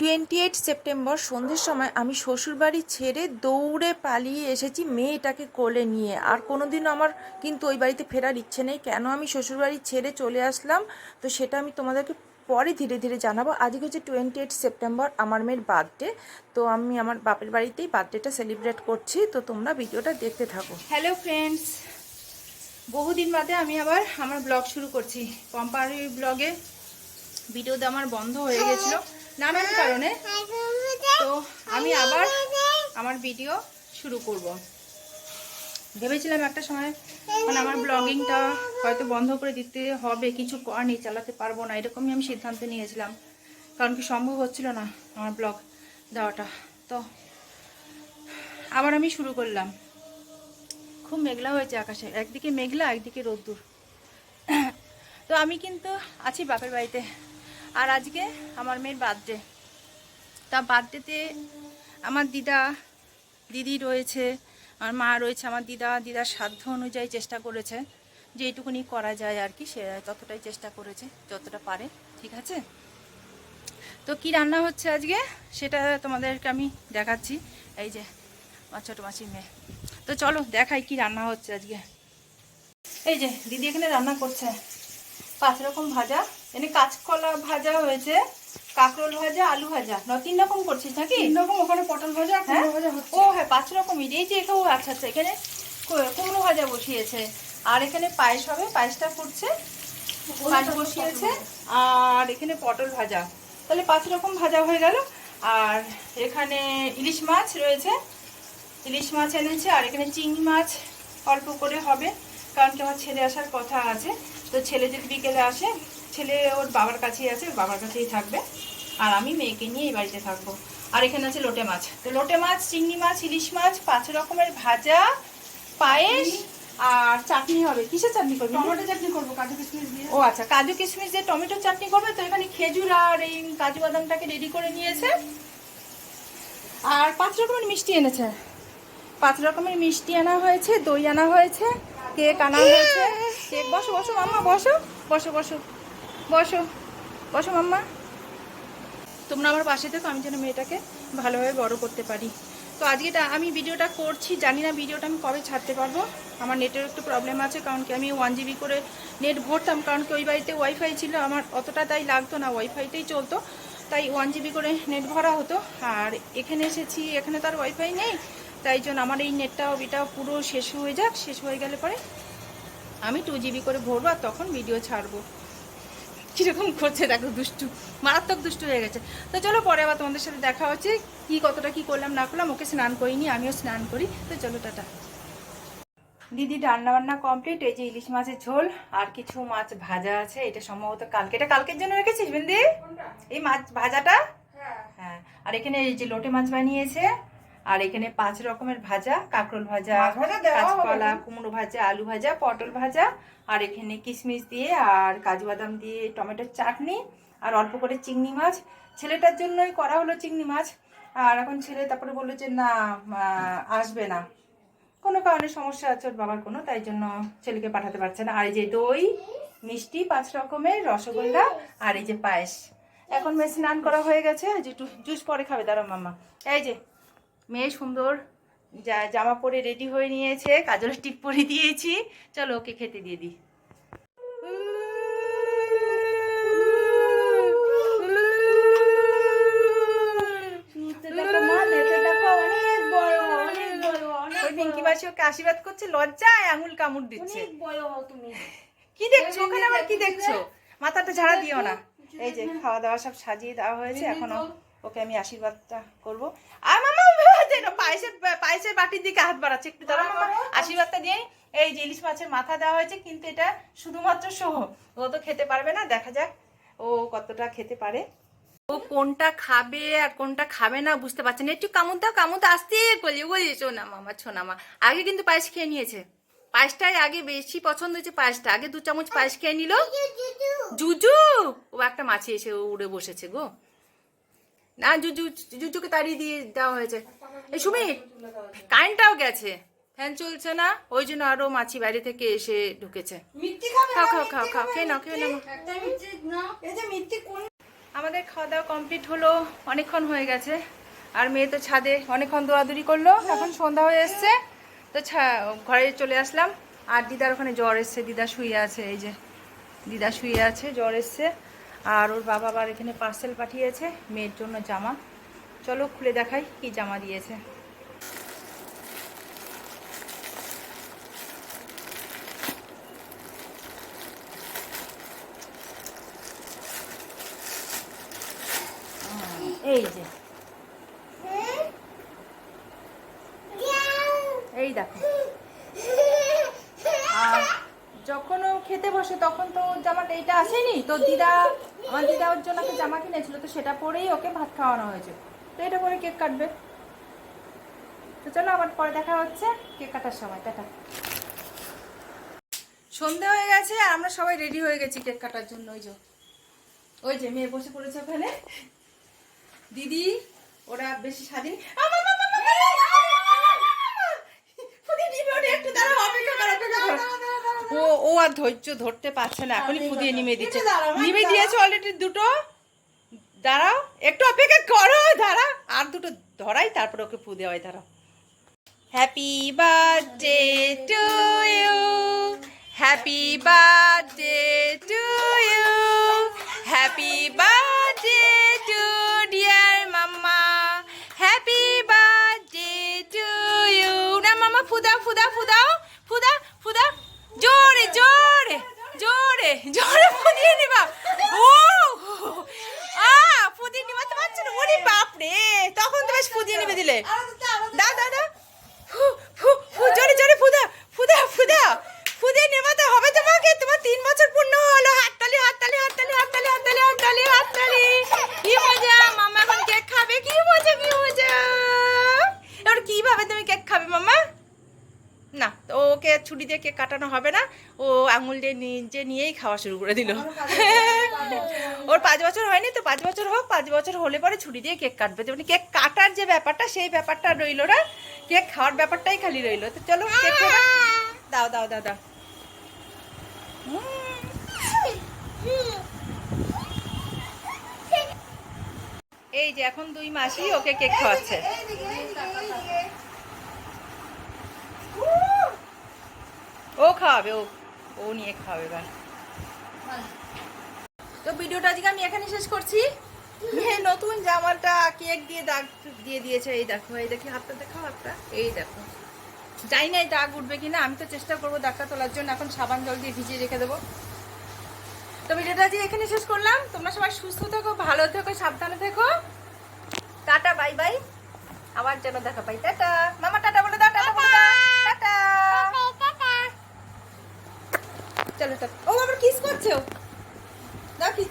Twenty eight September সন্ধ্যের সময় আমি শ্বশুরবাড়ি ছেড়ে দৌড়ে পালিয়ে এসেছি মেয়েটাকে কোলে নিয়ে। আর কোনো কোনোদিনও আমার কিন্তু ওই বাড়িতে ফেরার ইচ্ছে নেই। কেন আমি শ্বশুরবাড়ি ছেড়ে চলে আসলাম? তো সেটা আমি তোমাদেরকে পরে ধীরে ধীরে জানাব। আজকে হচ্ছে টোয়েন্টি এইট সেপ্টেম্বর আমার মেয়ের বার্থডে তো আমি আমার বাপের বাড়িতেই বার্থডেটা সেলিব্রেট করছি। তো তোমরা ভিডিওটা দেখতে থাকো। হ্যালো ফ্রেন্ডস বহুদিন বাদে আমি আবার আমার ব্লগ শুরু করছি। পম্পারি ব্লগে ভিডিও আমার বন্ধ হয়ে গেছিল। নানান কারণে। তো আমি আবার আমার ভিডিও শুরু করব। ভেবেছিলাম একটা সময় মানে আমার ব্লগিংটা হয়তো বন্ধ করে দিতে হবে, কিছু কর চালাতে পারব না, এরকমই আমি সিদ্ধান্ত নিয়েছিলাম। কারণ কি সম্ভব হচ্ছিল না আমার ব্লগ দেওয়াটা। তো আবার আমি শুরু করলাম। খুব মেঘলা হয়েছে আকাশে, একদিকে মেঘলা, একদিকে রোদ্দুর। তো আমি কিন্তু আছি বাপের বাড়িতে। আর আজকে আমার মেয়ের বার্থডে তা বার্থডেতে আমার দিদা, দিদি রয়েছে আমার মা রয়েছে। আমার দিদা, দিদার সাধ্য অনুযায়ী চেষ্টা করেছে যে এইটুকুনি করা যায় আর কি, সে ততটাই চেষ্টা করেছে, যতটা পারে, ঠিক আছে? তো কি রান্না হচ্ছে আজকে? সেটা তোমাদেরকে আমি দেখাচ্ছি। এই যে, আমার ছোটো মাসির মেয়ে। তো চলো দেখাই কি রান্না হচ্ছে আজকে। এই যে, দিদি এখানে রান্না করছে। পাঁচ রকম ভাজা এনে কাঁচকলা ভাজা হয়েছে কাঁকরোল ভাজা আলু ভাজা। ন তিন রকম করছিস নাকি? তিন রকম ওখানে পটল ভাজা হ্যাঁ? কুমড়ো ভাজা ও হ্যাঁ পাঁচ রকমই। এই যে এখানে আচ্ছা আচ্ছা এখানে কুমড়ো ভাজা বসিয়েছে। আর এখানে পায়েস হবে পায়েসটা ফুটছে পায়েস বসিয়েছে আর এখানে পটল ভাজা। তাহলে পাঁচ রকম ভাজা হয়ে গেল। আর এখানে ইলিশ মাছ রয়েছে। ইলিশ মাছ এনেছে আর এখানে চিংড়ি মাছ অল্প করে হবে। কারণ কি আমার ছেলে আসার কথা আছে। তো ছেলে যদি বিকেলে আসে ছেলে ওর বাবার কাছেই আছে বাবার কাছেই থাকবে। আর আমি মেয়েকে নিয়ে এই বাড়িতে থাকব। আর এখানে আছে লোটে মাছ। তো লোটে মাছ চিংড়ি মাছ ইলিশ মাছ পাঁচ রকমের ভাজা পায়েস আর চাটনি হবে। কিসের চাটনি করবি? টমেটো চাটনি করব কাজু কিশমিশ দিয়ে। ও আচ্ছা কাজু কিশমিশ দিয়ে টমেটো চাটনি করবে। তো এখানে খেজুর আর এই কাজু বাদামটাকে রেডি করে নিয়েছে। আর পাঁচ রকমের মিষ্টি এনেছে। পাঁচ রকমের মিষ্টি আনা হয়েছে দই আনা হয়েছে কেক আনা হয়েছে। কেক বসো বসো মাম্মা বসো। বসো বসো। বসো বসো মাম্মা। তোমরা আমার পাশে থেকো, আমি যেন মেয়েটাকে ভালোভাবে বড় করতে পারি। তো আজকেটা আমি ভিডিওটা করছি, জানি না ভিডিওটা আমি কবে ছাড়তে পারব। আমার নেটের একটু প্রবলেম আছে, কারণ কি আমি ওয়ান জিবি করে নেট ভরতাম, কারণ কি ওই বাড়িতে ওয়াইফাই ছিল, আমার অতটা তাই লাগতো না ওয়াইফাইতেই চলতো। তাই ওয়ান জিবি করে নেট ভরা হতো, আর এখানে এসেছি, এখানে তো আর ওয়াইফাই নেই। তাই জন্য আমার এই নেটটা এটাও পুরো শেষ হয়ে যাক, শেষ হয়ে গেলে পরে আমি টু জিবি করে ভরবো, আর তখন ভিডিও ছাড়বো। কীরকম করছে দেখো দুষ্টু মারাত্মক দুষ্টু হয়ে গেছে। তো চলো পরে আবার তোমাদের সাথে দেখা হচ্ছে কি কতটা কি করলাম না করলাম ওকে স্নান করিনি আমিও স্নান করি। তো চলো টাটা। দিদি রান্না বান্না কমপ্লিট এই যে ইলিশ মাছের ঝোল আর কিছু মাছ ভাজা আছে এটা সম্ভবত কালকে। এটা কালকের জন্য রেখেছিস বিন্দি? এই মাছ ভাজাটা? হ্যাঁ আর এখানে এই যে লোটে মাছ বানিয়েছে আর এখানে পাঁচ রকমের ভাজা কাঁকরোল ভাজা কাঁচকলা কুমড়ো ভাজা আলু ভাজা পটল ভাজা আর এখানে কিশমিশ দিয়ে আর কাজু বাদাম দিয়ে টমেটোর চাটনি আর অল্প করে চিংড়ি মাছ। ছেলেটার জন্যই করা হলো চিংড়ি মাছ। আর এখন ছেলে তারপরে বলল যে না আসবে না। কোনো কারণে সমস্যা আছে ওর বাবার কোনো তাই জন্য ছেলেকে পাঠাতে পারছে না। আর এই যে দই মিষ্টি পাঁচ রকমের রসগোল্লা আর এই যে পায়েস। এখন মেয়ে স্নান করা হয়ে গেছে। যে জুস পরে খাবে দাঁড়া মামা এই যে মেয়ে সুন্দর যা জামা পরে রেডি হয়ে নিয়েছে কাজল টিপ পরে দিয়েছি। চলো ওকে খেতে দিয়ে দিই। ওকে আশীর্বাদ করছে লজ্জায় আঙুল কামড় দিচ্ছে। কি দেখছ? ওখানে আবার কি দেখছ? মাথাটা ঝাড়া দিও না। এই যে খাওয়া দাওয়া সব সাজিয়ে দেওয়া হয়েছে এখনও ওকে আমি আশীর্বাদটা করব। আর মামা হাত পায়েসের পায়েসের বাটির দিকে হাত বাড়াচ্ছে একটু দাঁড়া মামা আশীর্বাদটা দিয়ে এই যে ইলিশ মাছের মাথা দেওয়া হয়েছে কিন্তু এটা শুধুমাত্র সহ ও তো খেতে পারবে না দেখা যাক। ও কতটা খেতে পারে। ও কোনটা খাবে আর কোনটা খাবে না বুঝতে পারছে না। একটু কামুন দাও কামুন তো আসতে বলি বলি মামা ছোনা মা। আগে কিন্তু পায়েস খেয়ে নিয়েছে। পায়েসটাই আগে বেশি পছন্দ হয়েছে পায়েসটা। আগে দু চামচ পায়েস খেয়ে নিল। জুজু। ও একটা মাছি এসে ও উড়ে বসেছে গো। না জুজু জুজুকে তাড়িয়ে দিয়ে দেওয়া হয়েছে। এই সুমিত কারেন্টটাও গেছে। ফ্যান চলছে না ওই জন্য আরও মাছি বাইরে থেকে এসে ঢুকেছে। খাও খাও খাও খাও খেয়ে নাও খেয়ে নাও। আমাদের খাওয়া দাওয়া কমপ্লিট হলো অনেকক্ষণ হয়ে গেছে। আর মেয়ে তো ছাদে অনেকক্ষণ দৌড়াদৌড়ি করল এখন সন্ধ্যা হয়ে এসছে। তো ঘরে চলে আসলাম। আর দিদার ওখানে জ্বর এসছে দিদা শুয়ে আছে এই যে। দিদা শুয়ে আছে জ্বর এসছে। আর ওর বাবা আবার এখানে পার্সেল পাঠিয়েছে মেয়ের জন্য জামা। চলো খুলে দেখাই কি জামা দিয়েছে। এই যে এই দেখো আর যখন ও খেতে বসে তখন ওর এইটা আসেনি। তো দিদা আমার দিদা ওর জন্য একটা জামা কিনেছিল তো সেটা পরেই ওকে ভাত খাওয়ানো হয়েছে। তো এটা পরে কেক কাটবে। তো চলো আবার পরে দেখা হচ্ছে। কেক কাটার সময় টাটা। সন্ধে হয়ে গেছে আর আমরা সবাই রেডি হয়ে গেছি কেক কাটার জন্য ওই যে। ওই যে মেয়ে বসে পড়েছে ওখানে। দিদি ওরা বেশি স্বাধীন আমা, আমা, আমা, আমা, আমা, আমা। ফুদি নিবে ওটা, একটু দাঁড়াও, অপেক্ষা করো, অপেক্ষা করো। ও ও আর ধৈর্য ধরতে পারছে না। এখনই ফুদিয়ে নিমে দিচ্ছে। নিমে দিয়েছে অলরেডি দুটো? দাঁড়াও একটু অপেক্ষা করো দাঁড়া আর দুটো ধরাই তারপর ওকে ফু দেওয়াই দাঁড়াও। Happy birthday to you happy birthday to you happy birthday জোরে ফুদিয়ে নিবা ও আ ফুদিয়ে নিবা তো পারছ না। ওরে বাপ রে তখন তো বেশ ফুদিয়ে নিবে দিলে দাও দাও দাও ফু ফু ফু জোরে জোরে ফুদা ফুদা ফুদা ফুদে নেবাতে হবে তোমাকে তোমার তিন বছর পূর্ণ হলো হাততালি হাততালি হাততালি হাততালি হাততালি হাততালি হাততালি কি মজা মামা এখন কেক খাবে কি মজা কি মজা এবার কীভাবে তুমি কেক খাবে মামা না তো ছুটি দিয়ে কেক কাটানো হবে না। ও আঙুল দিয়ে নিজে নিয়েই খাওয়া শুরু করে দিল। ওর পাঁচ বছর হয়নি তো? পাঁচ বছর হোক পাঁচ বছর হলে পরে ছুটি দিয়ে কেক কাটবে। যেমন কেক কাটার যে ব্যাপারটা সেই ব্যাপারটা রইল না। কেক খাওয়ার ব্যাপারটাই খালি রইল। তো চলো কেক। দাও দাও দাও দাও। এই যে এখন দুই মাসই ওকে কেক খাওয়াচ্ছে। ও খাওয়াবে ও ও নিয়ে খাওয়াবে এবার। তো ভিডিওটা আজকে আমি এখানে শেষ করছি। নতুন জামাটা কেক দিয়ে দাগ দিয়ে দিয়েছে, এই দেখো, এই দেখি হাতটা দেখো হাতটা, এই দেখো। জানি না এই দাগ উঠবে কিনা, আমি তো চেষ্টা করব দাগটা তোলার জন্য, এখন সাবান জল দিয়ে ভিজিয়ে রেখে দেবো। তো ভিডিওটা আজকে এখানে শেষ করলাম। তোমরা সবাই সুস্থ থেকো, ভালো থেকো, সাবধানে থেকো। Tata, bye bye. আবার যেন দেখা পাই। টাটা। মামা, টাটা বলে দাও টাটা চলো ও আবার কিস করছে। দাও কিস